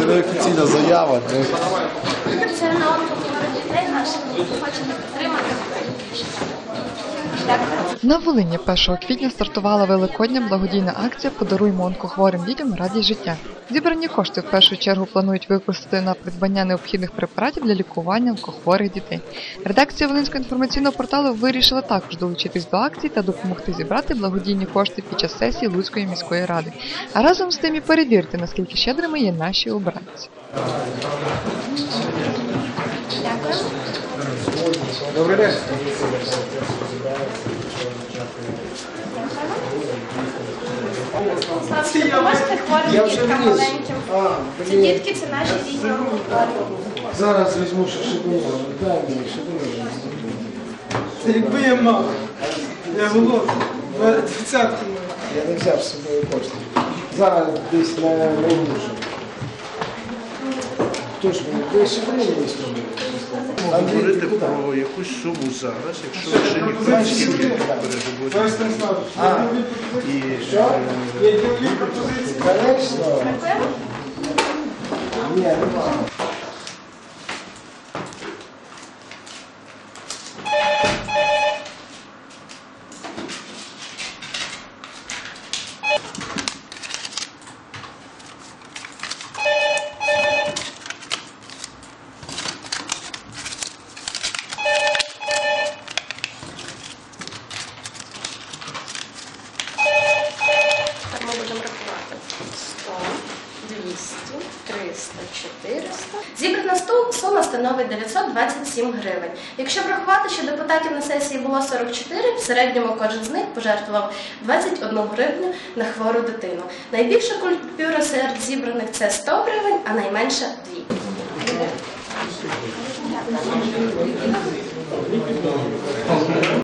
Це офіційна заява. Це на онкохворих дітей наших, хочете підтримати. На Волині 1 квітня стартувала великодня благодійна акція Подаруймо онкохворим дітям радість життя. Зібрані кошти в першу чергу планують використати на придбання необхідних препаратів для лікування онкохворих дітей. Редакція Волинського інформаційного порталу вирішила також долучитись до акції та допомогти зібрати благодійні кошти під час сесії Луцької міської ради. А разом з тим і перевірити, наскільки щедрими є наші обранці. Добрий день. Хворим Я вже діткам маленьким? А, блін. дітки це наші діти. Зараз візьму ще шибуну. Дай мені шибуну. Та якби я мав, я було двадцятки. Я не взяв з собою кошти. Зараз десь на найбільше. Хто ж мені? Ти шибуну мені зробив? говорити про якусь суму зараз, якщо ви ще ніколи скільки переживуть. Ось Станіславович, А. я ділові пропозиції. І Що? Я ділові пропозиції. Конечно. Дякую. Ні, нема. Так 200, 300, 400. Зібрана сума становить 927 гривень. Якщо врахувати, що депутатів на сесії було 44, в середньому кожен з них пожертвував 21 гривню на хвору дитину. Найбільша купюра серед зібраних це 100 гривень, а найменша 2.